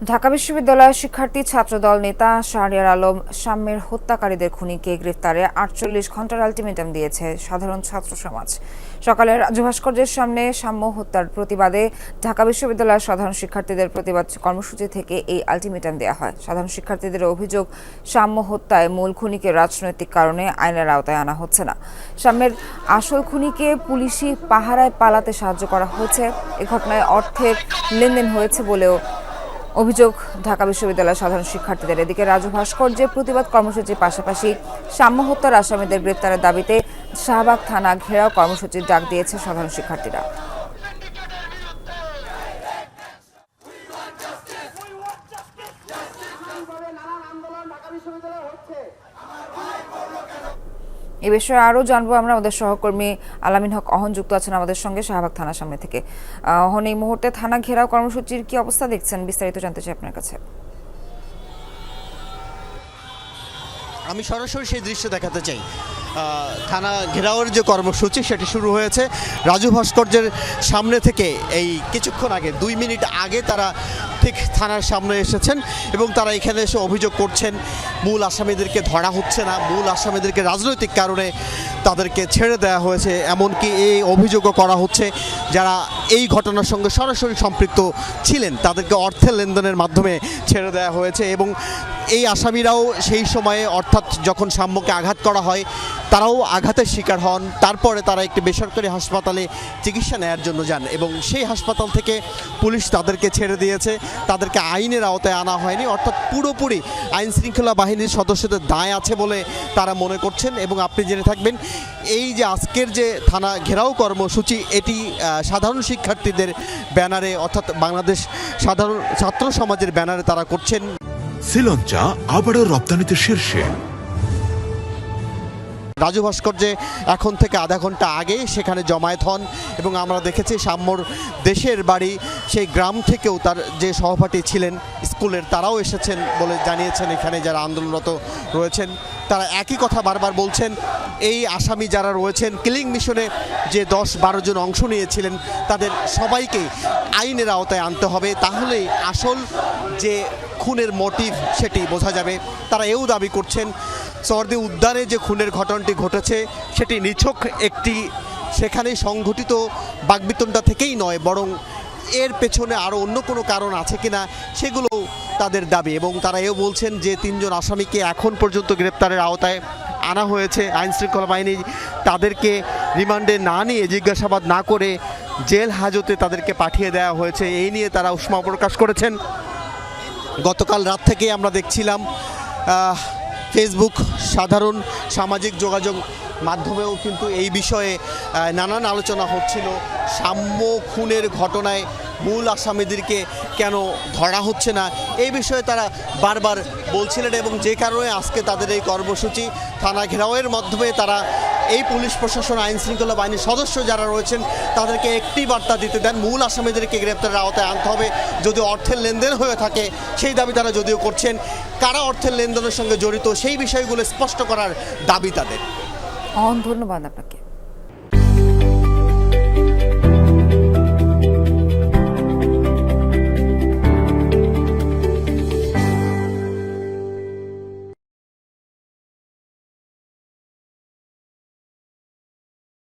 ঢাকা বিশ্ববিদ্যালয়ের শিক্ষার্থী, ছাত্রদল নেতা শাহরিয়ার আলম সাম্যের হত্যাকারীদের খুনিকে গ্রেফতারে আটচল্লিশ ঘণ্টার আলটিমেটাম দিয়েছে সাধারণ ছাত্র সমাজ। সকালে রাজু ভাস্কর্যের সামনে সাম্য হত্যার প্রতিবাদে ঢাকা বিশ্ববিদ্যালয়ের সাধারণ শিক্ষার্থীদের প্রতিবাদ কর্মসূচি থেকে এই আলটিমেটাম দেওয়া হয়। সাধারণ শিক্ষার্থীদের অভিযোগ, সাম্য হত্যায় মূল খুনিকে রাজনৈতিক কারণে আইনের আওতায় আনা হচ্ছে না। সাম্যের আসল খুনিকে পুলিশি পাহারায় পালাতে সাহায্য করা হয়েছে। এ ঘটনায় অর্থের লেনদেন হয়েছে বলেও অভিযোগ, ঢাকা বিশ্ববিদ্যালয়ের সাধারণ শিক্ষার্থীদের এদিকে রাজু ভাস্কর্যের প্রতিবাদ কর্মসূচির পাশাপাশি সাম্য হত্যার আসামিদের গ্রেপ্তারের দাবিতে শাহবাগ থানা ঘেরাও কর্মসূচির ডাক দিয়েছে সাধারণ শিক্ষার্থীরা এইভাবে নানান আন্দোলন ঢাকা বিশ্ববিদ্যালয়ে হচ্ছে এ বিষয়ে আরও জানব আমরা। আমাদের সহকর্মী আলামিন হক অহন যুক্ত আছেন আমাদের সঙ্গে শাহবাগ থানার সামনে থেকে। অহন, এই মুহূর্তে থানা ঘেরাও কর্মসূচির কি অবস্থা দেখছেন? বিস্তারিত জানতে চাই আপনার কাছে। আমি সরাসরি সেই দৃশ্য দেখাতে চাই। থানা ঘেরাওয়ের যে কর্মসূচি, সেটি শুরু হয়েছে। রাজু ভাস্কর্যের সামনে থেকে এই কিছুক্ষণ আগে, দুই মিনিট আগে তারা ঠিক থানার সামনে এসেছেন এবং তারা এখানে এসে অভিযোগ করছেন, মূল আসামিদেরকে ধরা হচ্ছে না, মূল আসামিদেরকে রাজনৈতিক কারণে তাদেরকে ছেড়ে দেওয়া হয়েছে, এমনকি এই অভিযোগও করা হচ্ছে যারা এই ঘটনার সঙ্গে সরাসরি সম্পৃক্ত ছিলেন, তাদেরকে অর্থের লেনদেনের মাধ্যমে ছেড়ে দেওয়া হয়েছে এবং এই আসামিরাও সেই সময়ে, অর্থাৎ যখন সাম্যকে আঘাত করা হয় তারাও আঘাতের শিকার হন। তারপরে তারা একটি বেসরকারি হাসপাতালে চিকিৎসা নেয়ার জন্য যান এবং সেই হাসপাতাল থেকে পুলিশ তাদেরকে ছেড়ে দিয়েছে। তাদেরকে আইনের আওতায় আনা হয়নি। অর্থাৎ পুরোপুরি আইন শৃঙ্খলা বাহিনীর সদস্যদের দায় আছে বলে তারা মনে করছেন এবং আপনি জেনে থাকবেন, এই যে আজকের যে থানা ঘেরাও কর্মসূচি, এটি সাধারণ শিক্ষার্থীদের ব্যানারে অর্থাৎ বাংলাদেশ সাধারণ ছাত্র সমাজের ব্যানারে তারা করছেন। শ্রীলঞ্চা আবারও রপ্তানিতে শীর্ষে। রাজু ভাস্কর্যে এখন থেকে আধা ঘণ্টা আগে সেখানে জমায়েত হন এবং আমরা দেখেছি সাম্যর দেশের বাড়ি সেই গ্রাম থেকেও তার যে সহপাঠী ছিলেন স্কুলের, তারাও এসেছেন বলে জানিয়েছেন এখানে যারা আন্দোলনরত রয়েছেন। তারা একই কথা বারবার বলছেন, এই আসামি যারা রয়েছেন, কিলিং মিশনে যে দশ বারো জন অংশ নিয়েছিলেন, তাদের সবাইকে আইনের আওতায় আনতে হবে। তাহলেই আসল যে খুনের মোটিভ সেটি বোঝা যাবে। তারা এও দাবি করছেন সর্দি উদ্যানে যে খুনের ঘটনাটি ঘটেছে, সেটি নিছক একটি সেখানে সংঘটিত বাগবিতণ্ডা থেকেই নয়, বরং এর পেছনে আরও অন্য কোনো কারণ আছে কিনা সেগুলো তাদের দাবি এবং তারা এও বলছেন যে তিনজন আসামিকে এখন পর্যন্ত গ্রেপ্তারের আওতায় আনা হয়েছে। আইন শৃঙ্খলা বাহিনী তাদেরকে রিমান্ডে না নিয়ে জিজ্ঞাসাবাদ না করে জেল হাজতে তাদেরকে পাঠিয়ে দেওয়া হয়েছে। এই নিয়ে তারা উষ্মা প্রকাশ করেছেন। গতকাল রাত থেকেই আমরা দেখছিলাম ফেসবুক সাধারণ সামাজিক যোগাযোগ মাধ্যমেও কিন্তু এই বিষয়ে নানান আলোচনা হচ্ছিল। সাম্য খুনের ঘটনায় মূল আসামিদেরকে কেন ধরা হচ্ছে না? এই বিষয়ে তারা বারবার বলছিলেন এবং যে কারণে আজকে তাদের এই কর্মসূচি থানা ঘেরাওয়ের মাধ্যমে তারা এই পুলিশ প্রশাসন, আইন শৃঙ্খলা বাহিনীর সদস্য যারা রয়েছেন, তাদেরকে একটি বার্তা দিতে দেন, মূল আসামিদেরকে গ্রেপ্তারের আওতায় আনতে হবে। যদি অর্থের লেনদেন হয়ে থাকে, সেই দাবি তারা যদিও করছেন, কারা অর্থের লেনদেনের সঙ্গে জড়িত সেই বিষয়গুলো স্পষ্ট করার দাবি তাদের। ধন্যবাদ আপনাকে।